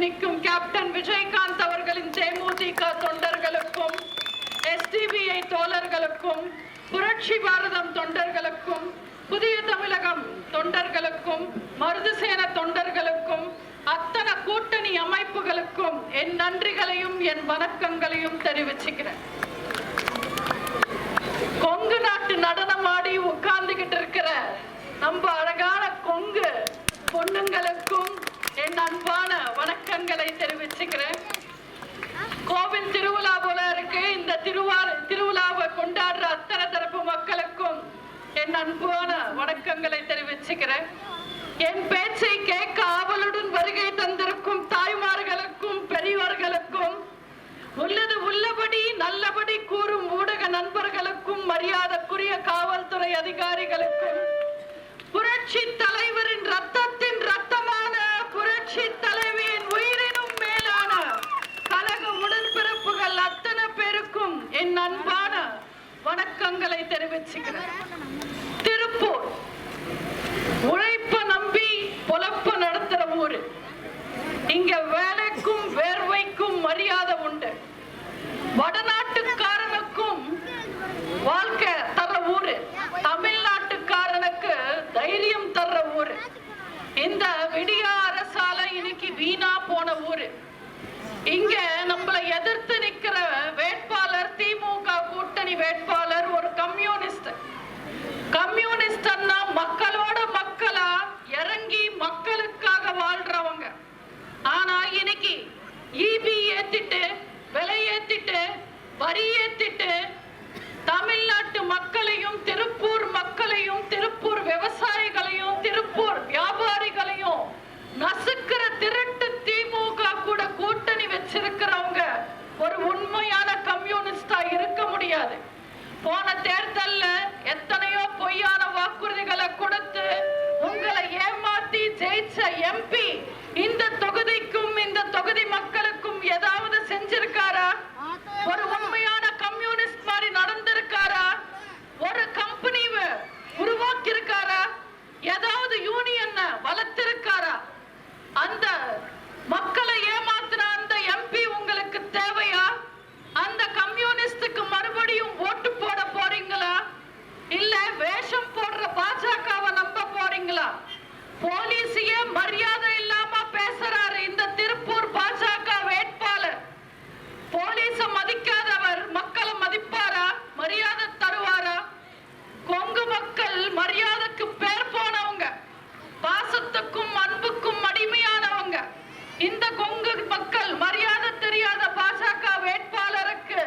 நிற்கும் கேப்டன் விஜயகாந்த் அவர்களின் தேமுதிக தொண்டர்களுக்கும் எஸ்டிபிஐ தோழர்களுக்கும் புரட்சி பாரதம் தொண்டர்களுக்கும் புதிய தமிழகம் தொண்டர்களுக்கும் மருதுசேன தொண்டர்களுக்கும் அத்தனை கூட்டணி அமைப்புகளுக்கும் என் நன்றிகளையும் என் வணக்கங்களையும் தெரிவிச்சுக்கிறேன். கொங்கு நாட்டு நடனம் ஆடி உட்கார்ந்துகிட்டு இருக்கிற நம்ம அழகான கொங்கு பொண்ணுங்களுக்கும் என் அன்பான வணக்கங்களை தெரிவிச்சுக்கிறேன். கோவில் திருவிழா போல இருக்கு. இந்த திருவா திருவிழாவை கொண்டாடுற அத்தனை தரப்பு மக்களுக்கும் என் அன்பான வணக்கங்களை தெரிவிச்சுக்கிறேன். என் பேச்சை கேட்க ஆவலுடன் வருகை தந்திருக்கும் தாய்மார்களுக்கும் பெரியவர்களுக்கும் உள்ளது உள்ளபடி நல்லபடி கூறும் ஊடக நண்பர்களுக்கும் மரியாதைக்குரிய காவல்துறை அதிகாரிகளுக்கும் புரட்சி தலைவரின் ரத்தத்தின் ரத்தமான புரட்சி போலீஸையே மரியாதை இல்லாம பேசுறாரு இந்த திருப்பூர் பாஜக வேட்பாளர். போலீஸ மதிக்காதவர் மக்களை மதிப்பாரா? மரியாதை தருவாரா? கொங்கு மக்கள் மரியாதைக்கு பேர் போனவங்க பாசத்துக்கும் அன்புக்கும் அடிமையானவங்க. இந்த கொங்கு மக்கள் மரியாதை தெரியாத பாஜக வேட்பாளருக்கு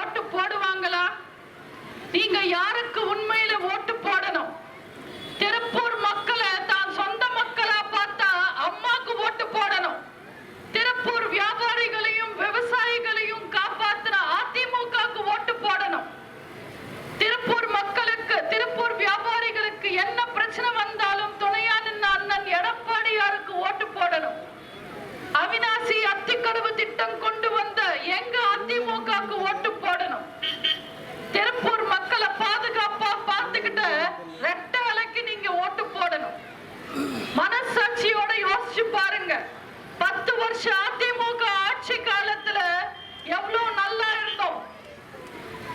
ஓட்டு போடுவாங்களா? நீங்க யாருக்கு உண்மையில ஓட்டு போடணும்? திருப்பூர் மக்களை தான் சொந்த மக்களா பார்த்தா அம்மாக்கு ஓட்டு போடணும். திருப்பூர் வியாபாரிகளையும் விவசாயிகளையும் காப்பாத்தின அதிமுகவுக்கு ஓட்டு போடணும். திருப்பூர் மக்களுக்கு திருப்பூர் வியாபாரிகளுக்கு என்ன பிரச்சனை வந்தாலும் துணையா நின்ன அண்ணன் எடப்பாடியாருக்கு ஓட்டு போடணும். அவினாசி அத்திக்கடவு திட்டம் கொண்டு வந்த எங்க அதிமுகவுக்கு ஓட்டு போடணும். திருப்பூர் மக்களை பாதுகாப்பா பார்த்துக்கிட்ட ரெட்ட விலைக்கு நீங்க ஓட்டு மனசாட்சியோட யோசிச்சு பாருங்க. பத்து வருஷம் அதிமுக ஆட்சி காலத்துல எவ்வளவு நல்லா இருந்தோம்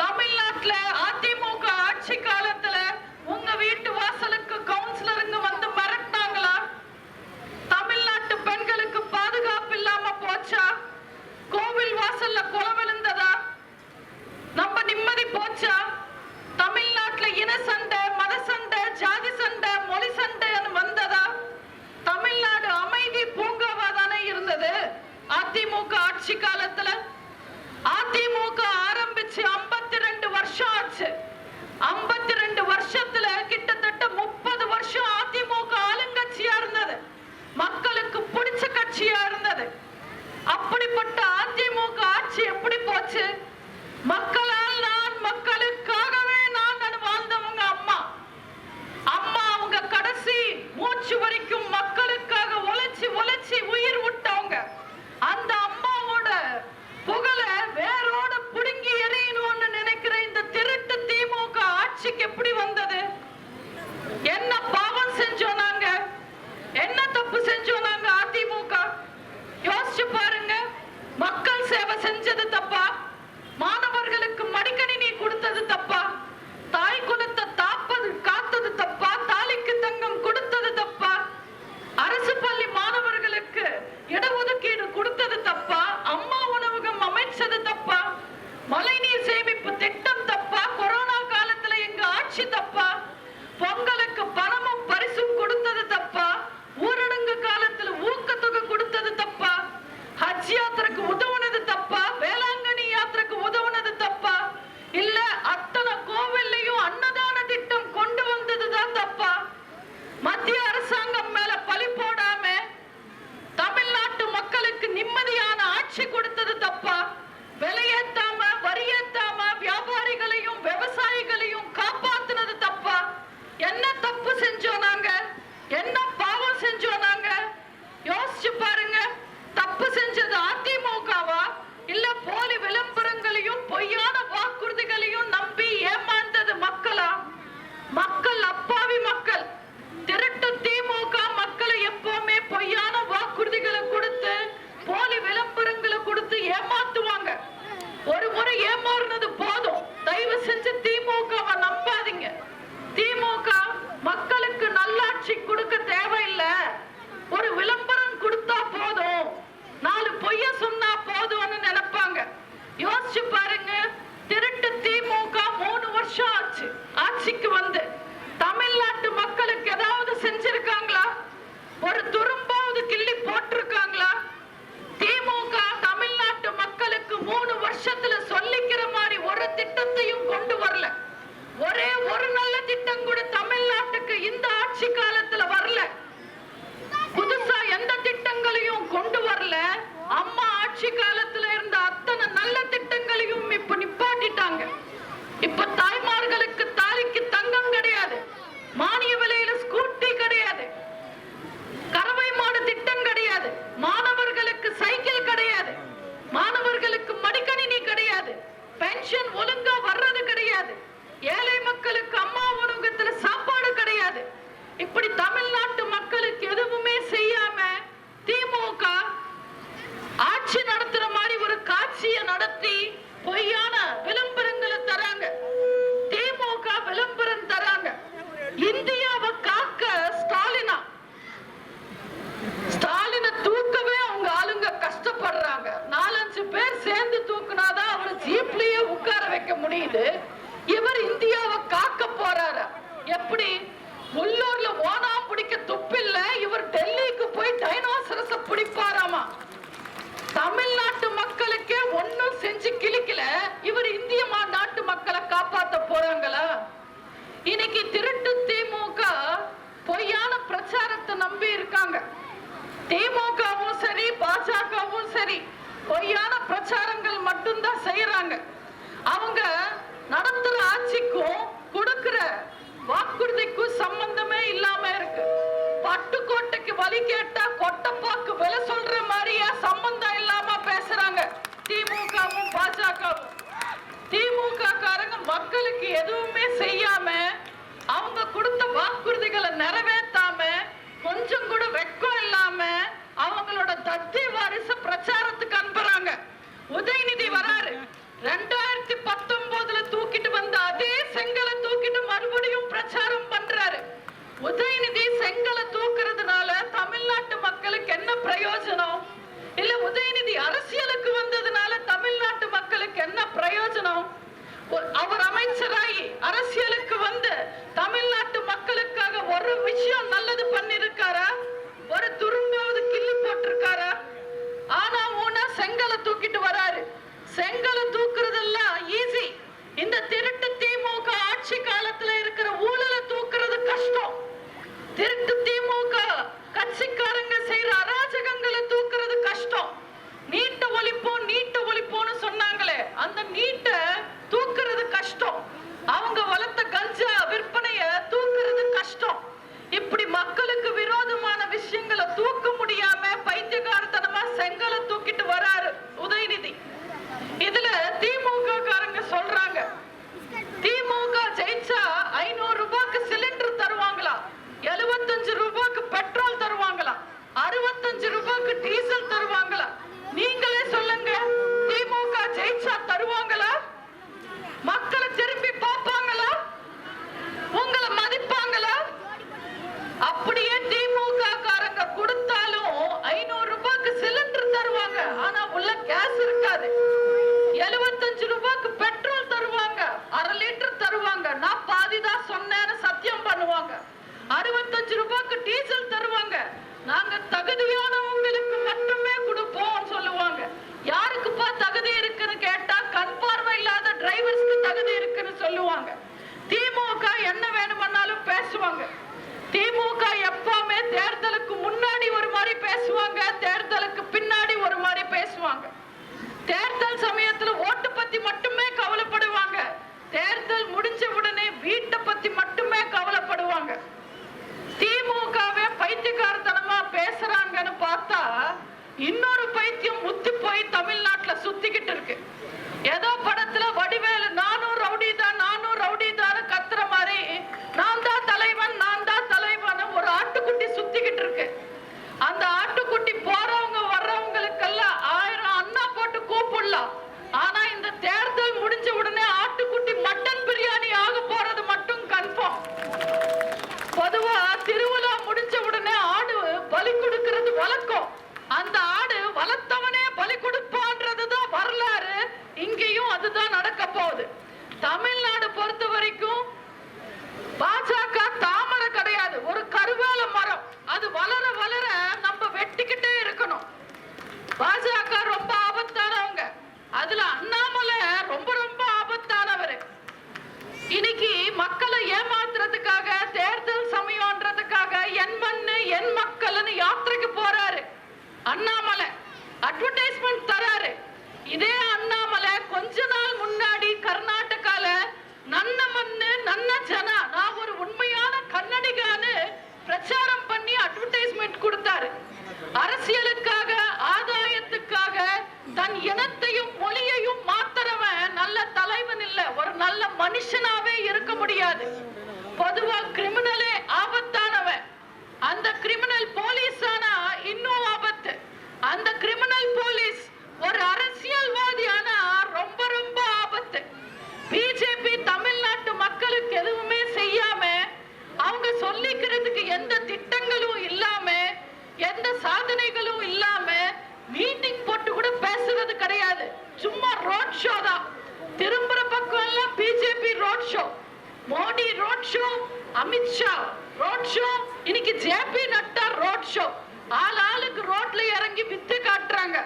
தமிழ்நாட்டுல அதிமுக ஆட்சி காலத்துல உங்க வீட்டு வாசலுக்கு கவுன்சிலருங்க வந்து மிரட்டினாங்களா தமிழ்நாட்டு பெண்களுக்கு பாதுகாப்பு இல்லாம போச்சா கோவில் வாசல்ல கொலை விழுந்ததா நம்ம நிம்மதி போச்சா தமிழ்நாட்டுல இன சண்டை மத சண்டை ஜாதி சண்டை மொழி சண்டைன்னு வந்ததா தமிழ்நாடு அமைதி பூங்காவா தானே இருந்தது அதிமுக ஆட்சி காலத்துல அதிமுக ஆரம்பிச்சு 52 ரெண்டு வருஷம் ஆச்சு 52 ரெண்டு வருஷத்துல கிட்டத்தட்ட முப்பது வருஷம் அதிமுக ஆளுங்கட்சியா இருந்தது மக்களுக்கு பிடிச்ச கட்சியா இருந்தது அப்படிப்பட்ட அதிமுக ஆட்சி எப்படி போச்சு மக்களால் நான் மக்களுக்காகவே நான் வாழ்ந்தவங்க அம்மா அம்மா அவங்க கடைசி மூச்சு வரைக்கும் மக்களுக்காக உழைச்சி உழைச்சி உயிர் விட்டவங்க அந்த அம்மாவோட புகழ வேரோட புடுங்கி எறியணும்னு நினைக்கிற இந்த திருட்டு திமுக ஆட்சி ஆட்சி தப்பா பொங்கலுக்கு பணமும் பரிசும் கொடுத்தது தப்பா ஊரடங்கு காலத்துல ஊக்கத்தொகை கொடுத்தது தப்பா ஹஜ் யாத்திரைக்கு உதவுனது தப்பா? வேளாங்கண்ணி யாத்திரைக்கு உதவுனது தப்பா? இல்ல அத்தனை கோவில்லையும் அன்னதான திட்டம் கொண்டு வந்ததுதான் தப்பா? மத்திய அரசு சேர்ந்து தூக்குனாதான் அவர் ஜீப்லயே உட்கார வைக்க முடியுது. இவர் இந்தியாவை காக்க போறாரு. எப்படி? உள்ளூர்ல ஓனா பிடிக்க துப்பில்ல இவர் டெல்லிக்கு போய் டைனோசரஸ பிடிப்பாராமா? தமிழ்நாட்டு மக்களுக்கே ஒண்ணும் செஞ்சு கிழிக்கல. இவர் இந்திய மா- நாட்டு மக்களை காப்பாத்த போறாங்களா? இன்னைக்கு திருட்டு திமுக பொய்யான பிரச்சாரத்தை நம்பி இருக்காங்க. திமுகவும் சரி பாஜகவும் சரி. பொய்யான பிரச்சாரங்கள் மட்டும்தான் செய்யறாங்க அவங்க நடத்துற ஆட்சிக்கும் கொடுக்கிற வாக்குறுதிக்கும் சம்பந்தமே இல்லாம இருக்கு. பட்டுக்கோட்டைக்கு வழி கேட்டா கொட்டப்பாக்கு விலை சொல்ற மாதிரியா சம்பந்தம் இல்லாம பேசுறாங்க. திமுகவும் பாஜகவும். திமுக காரங்க மக்களுக்கு எதுவுமே செய்யாம அவங்க கொடுத்த வாக்குறுதிகளை நிறைவேற்றாம கொஞ்சம் கூட வெட்கம் இல்லாம அவங்களோட தத்தி வாரிசு பிரச்சாரத்துக்கு அனுப்புறாங்க. உதயநிதி வராரு. ரெண்டாயிரத்தி பத்தொன்பதுல தூக்கிட்டு வந்த அதே செங்கலை தூக்கிட்டு மறுபடியும் பிரச்சாரம் பண்றாரு. உதயநிதி செங்கலை தூக்குறதுனால தமிழ்நாட்டு மக்களுக்கு என்ன பிரயோஜனம்? இல்ல உதயநிதி அரசியலுக்கு வந்ததுனால தமிழ்நாட்டு மக்களுக்கு என்ன பிரயோஜனம்? அவர் அமைச்சராகி அரசியலுக்கு வந்து தமிழ்நாட்டு மக்களுக்காக ஒரு விஷயம் நல்லது பண்ணிருக்காரா? ஒரு துரு செங்கலை தூக்கிட்டு வராரு. செங்கலை தூக்குறதெல்லாம் ஈஸி இந்த திருட்டு திமுக ஆட்சி காலத்துல இருக்கிற ஊழலை தூக்குறது கஷ்டம். திருட்டு திமுக கட்சிக்காரங்க செய்யற அராஜகங்கள் தூக்குறது கஷ்டம் நீட்ட ஒழிப்போம் நீட்ட ஒழிப்போம்னு சொன்னாங்களே அந்த நீட்ட தூக்குறது கஷ்டம் அவங்க வளர்த்த கஞ்சா விற்பனைய தூக்குறது கஷ்டம் இப்படி மக்களுக்கு விரோதமான விஷயங்களை தூக்க முடியாம பைத்தியகாரத்தனமா செங்கலை தூக்கிட்டு வராரு உதயநிதி இதுல திமுக காரங்க சொல்றாங்க திமுக ஜெயிச்சா ஐநூறு ரூபாய்க்கு சிலிண்டர் தருவாங்களா எழுபத்தஞ்சு ரூபாய்க்கு பெட்ரோல் தருவாங்களா அறுபத்தஞ்சு ரூபாய்க்கு டீசல் தருவாங்களா நீங்களே சொல்லுங்க திமுக ஜெயிச்சா தருவாங்களா மக்களை திரும்பி பார்ப்பாங்களா உங்களை மதிப்பாங்களா அப்படியே திமுக காரங்க கொடுத்தாலும் ஐநூறு ரூபாய்க்கு சிலிண்டர் தருவாங்க ஆனா உள்ள கேஸ் இருக்காது எழுபத்தஞ்சு ரூபாய்க்கு பெட்ரோல் தருவாங்க அரை லிட்டர் தருவாங்க நான் பாதிதான் அறுபத்தஞ்சு ரூபாய்க்கு டீசல் தருவாங்க. நாங்க தகுதியானவங்களுக்கு மட்டுமே கொடுப்போம் சொல்லுவாங்க. யாருக்குப்பா தகுதி இருக்குன்னு கேட்டா கண் பார்வை இல்லாத டிரைவர்ஸ்க்கு தகுதி இருக்குன்னு சொல்லுவாங்க. திமுக என்ன வேணுமானாலும் பேசுவாங்க. திமுக எப்பவுமே தேர்தலுக்கு முன்னாடி ஒரு மாதிரி பேசுவாங்க தேர்தலுக்கு பின்னாடி ஒரு மாதிரி பேசுவாங்க. தேர்தல் சமயத்துல ஓட்டு பத்தி மட்டுமே கவலைப்படுவாங்க. தேர்தல் முடிஞ்ச உடனே வீட்டை பத்தி மட்டுமே கவலைப்படுவாங்க. பார்த்தா இன்னொரு பைத்தியம் முத்தி போய் தமிழ்நாட்டுல சுத்திக்கிட்டு இருக்கு. ஏதோ படத்துல வடிவேலு நானும் அரசியலுக்காக ஆதாயத்துக்காக தன் இனத்தையும் மொழியையும் மாத்திரவன் நல்ல தலைவன் இல்ல. ஒரு நல்ல மனுஷனாவே இருக்க முடியாது. பொதுவா கிரிமினலே ஆபத்தானவன். அந்த கிரிமினல் போலீஸ் ஆனா இன்னும் ஆபத்து. அந்த கிரிமினல் போலீஸ் ஒரு அரசியல்வாதி ஆனா ரொம்ப ரொம்ப ஆபத்து. பிஜேபி தமிழ்நாட்டு மக்களுக்கு எதுவுமே செய்யாம அவங்க சொல்லிக்கிறதுக்கு எந்த திட்டங்களும் இல்லாம எந்த சாதனைகளும் இல்லாம மீட்டிங் போட்டு கூட பேசுறது கிடையாது. சும்மா ரோட் ஷோ தான். திரும்புற பக்கம் எல்லாம் BJP road show Modi road show Amit Shah road show இன்னைக்கு ஜேபி நட்டா ரோட் ஷோ ஆள் ஆளுக்கு ரோட்ல இறங்கி வித்து காட்டுறாங்க.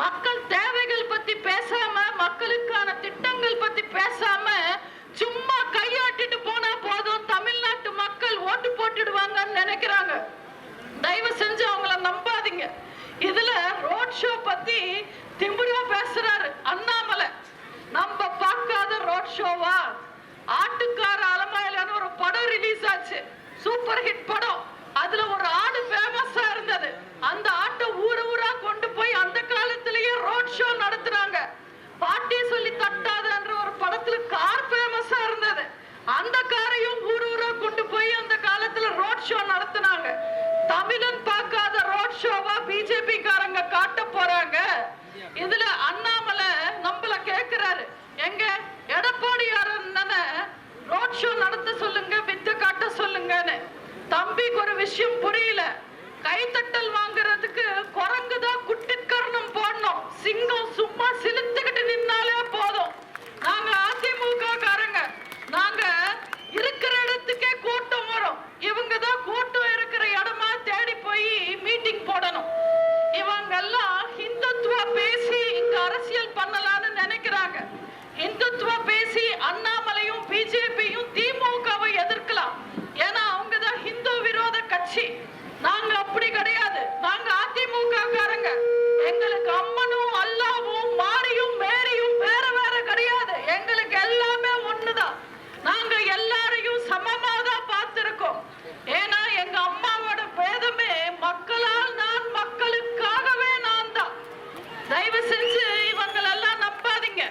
மக்கள் தேவைகள் பத்தி பேசாம மக்களுக்கான திட்டங்கள் பத்தி பேசாம சும்மா கையாட்டிட்டு போனா போதும். தமிழ்நாட்டு மக்கள் ஓட்டு போட்டுடுவாங்கன்னு நினைக்கிறாங்க. தயவு செஞ்சு அவங்கள நம்பாதீங்க. இதுல ரோட் ஷோ பத்தி திமிரா பேசுறாரு அண்ணாமலை. நம்ம பார்க்காத ரோட் ஷோவா ஆட்டுக்கார அலமாயிலான்னு ஒரு படம் ரிலீஸ் ஆச்சு. சூப்பர் ஹிட் படம். அதுல ஒரு ஆடு பேர் இருந்தது அந்த ஆட்டை ஊர் ஊரா கொண்டு போய் அந்த காலத்திலேயே ரோட் ஷோ நடத்துனாங்க பாட்டி சொல்லி தட்டாதன்ற ஒரு படத்துல கார் ஃபேமஸா இருந்தது அந்த காரையும் ஊர் ஊரா கொண்டு போய் அந்த காலத்துல ரோட் ஷோ நடத்துனாங்க தமிழன் பார்க்காத ரோட் ஷோவா பிஜேபி காரங்க காட்ட போறாங்க இதுல அண்ணாமலை நம்மள கேக்குறாரு எங்க எடப்பாடியார் ரோட் ஷோ நடத்த சொல்லுங்க வித்து காட்ட சொல்லுங்கன்னு தம்பிக்கு ஒரு விஷயம் புரியல கைத்தட்டல் வாங்குறதுக்கு குரங்கு தான் குட்டிக்கரணம் போடணும் சிங்கம் சும்மா சிலுத்துக்கிட்டு நின்னாலே போதும் நாங்க அதிமுக காரங்க நாங்க இருக்கிற இடத்துக்கே கூட்டம் வரும் இவங்க தான் கூட்டம் இருக்கிற இடமா தேடி போய் மீட்டிங் போடணும் இவங்க எல்லாம் ஹிந்துத்துவ பேசி இங்க அரசியல் பண்ணலாம்னு நினைக்கிறாங்க இந்துத்துவ பேசி அண்ணாமலையும் பிஜேபியும் திமுகவை எதிர்க்கலாம் ஏன்னா அவங்க தான் ஹிந்து விரோத கட்சி நாங்க அப்படி கிடையாது நாங்க அதிமுக காரங்க எங்களுக்கு அம்மனும் அல்லாவும் மாரியும் மேரியும் வேற வேற கிடையாது எங்களுக்கு எல்லாமே ஒண்ணுதான் நாங்க எல்லாரையும் சமமா தான் பார்த்திருக்கோம் ஏன்னா எங்க அம்மாவோட பேதமே மக்களால் நான் மக்களுக்காகவே நான் தான் தயவு செஞ்சு இவங்களெல்லாம் நம்பாதீங்க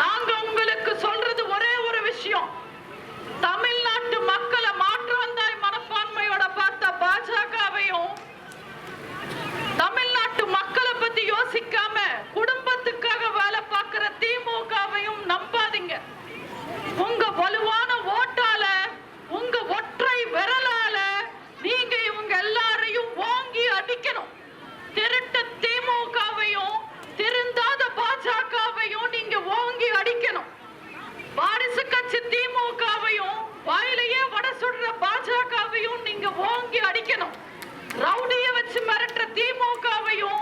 நாங்க உங்களுக்கு சொல்றது ஒரே ஒரு விஷயம் தமிழ்நாட்டு மக்களை மாற்றாந்தாய் மனப்பான்மையோட பார்த்த பாஜகவையும் தமிழ்நாட்டு மக்களை பத்தி யோசிக்காம குடும்பத்துக்காக வேலை பார்க்கிற திமுகவையும் நம்பாதீங்க உங்க வலுவான ஓட்டால உங்க ஒற்றை விரலால நீங்க இவங்க எல்லாரையும் வாங்கி அடிக்கணும் திருட்டு திமுகவையும் திருந்தாத பாஜகவையும் நீங்க ஓங்கி அடிக்கணும் வாரிசு கட்சி திமுகவையும் வாயிலேயே வட சுடுற பாஜகவையும் நீங்க ஓங்கி அடிக்கணும் ரவுடிய வச்சு மிரட்டுற திமுகவையும்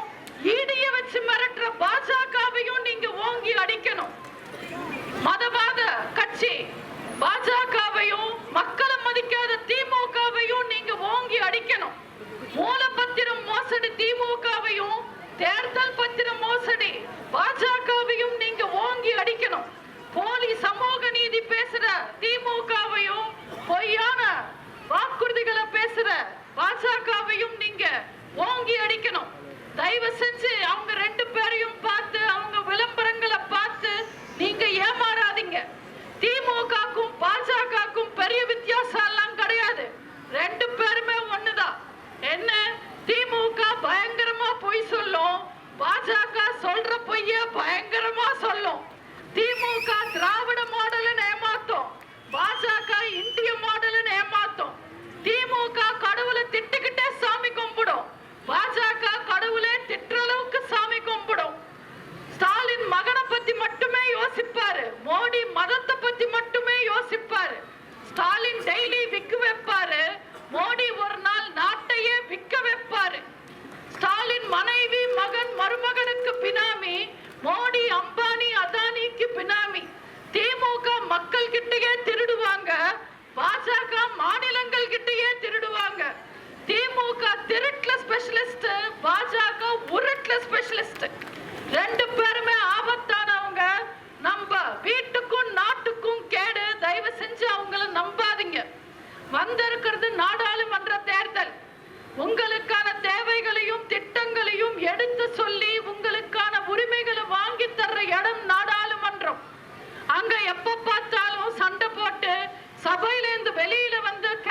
ஈடிய வச்சு மிரட்டுற பாஜகவையும் நீங்க ஓங்கி அடிக்கணும் மதவாத கட்சி பாஜகவையும் மக்களை மதிக்காத திமுகவையும் நீங்க ஓங்கி அடிக்கணும் மூலப்பத்திரம் மோசடி திமுகவையும் தேர்தல் பத்திரம் மோசடி பாஜகவையும் நீங்க ஓங்கி அடிக்கணும் போலி சமூக நீதி பேசுற திமுகவையும் பொய்யான வாக்குறுதிகளை பேசுற பாஜகவையும் நீங்க ஓங்கி அடிக்கணும். தயவு செஞ்சு அவங்க ரெண்டு பேரையும் பார்த்து அவங்க விளம்பரங்களை பார்த்து நீங்க ஏமாறாதீங்க. திமுகக்கும் பாஜகக்கும் பெரிய வித்தியாசம் எல்லாம் கிடையாது. ரெண்டு பேருமே ஒண்ணுதான். என்ன? திமுக பயங்கரமா பொய் சொல்லும். பாஜக சொல்ற பொய்ய பயங்கரமா சொல்லும். திமுக திராவிட மாடலை ஏமாத்தும். பாஜக இந்திய மாடல்னு ஏமாத்தும் திமுக கடவுளை திட்டுக்கிட்டே சாமி கும்பிடும். பாஜக கடவுளே திட்டுற அளவுக்கு சாமி கும்பிடும். ஸ்டாலின் மகனை பத்தி மட்டுமே யோசிப்பாரு. மோடி மதத்தை பத்தி மட்டுமே யோசிப்பாரு. ஸ்டாலின் டெய்லி விக்கு வைப்பாரு. மோடி ஒரு நாள் நாட்டையே விக்க வைப்பாரு. ஸ்டாலின் மனைவி மகன் மருமகனுக்கு பினாமி. மோடி அம்பானி அதானிக்கு பினாமி. திமுக மக்கள் கிட்டயே திருடுவாங்க. பாஜக மாநிலங்கள் கிட்டயே திருடுவாங்க. திருட்டுல ஸ்பெஷலிஸ்ட் பாஜக உருட்டுல ஸ்பெஷலிஸ்ட் ரெண்டு பேருமே ஆபத்தானவங்க. நம்ம வீட்டுக்கும் நாட்டுக்கும் கேடு. தயவு செஞ்சு அவங்கள நம்பாதீங்க. வந்திருக்கிறது நாடாளுமன்ற தேர்தல். உங்களுக்கான தேவைகளையும் திட்டங்களையும் எடுத்து சொல்லி உங்களுக்கான உரிமைகளை வாங்கி தர்ற இடம் நாடாளுமன்றம். அங்க எப்ப பார்த்தாலும் சண்டை போட்டு சபையிலேருந்து வெளியில வந்து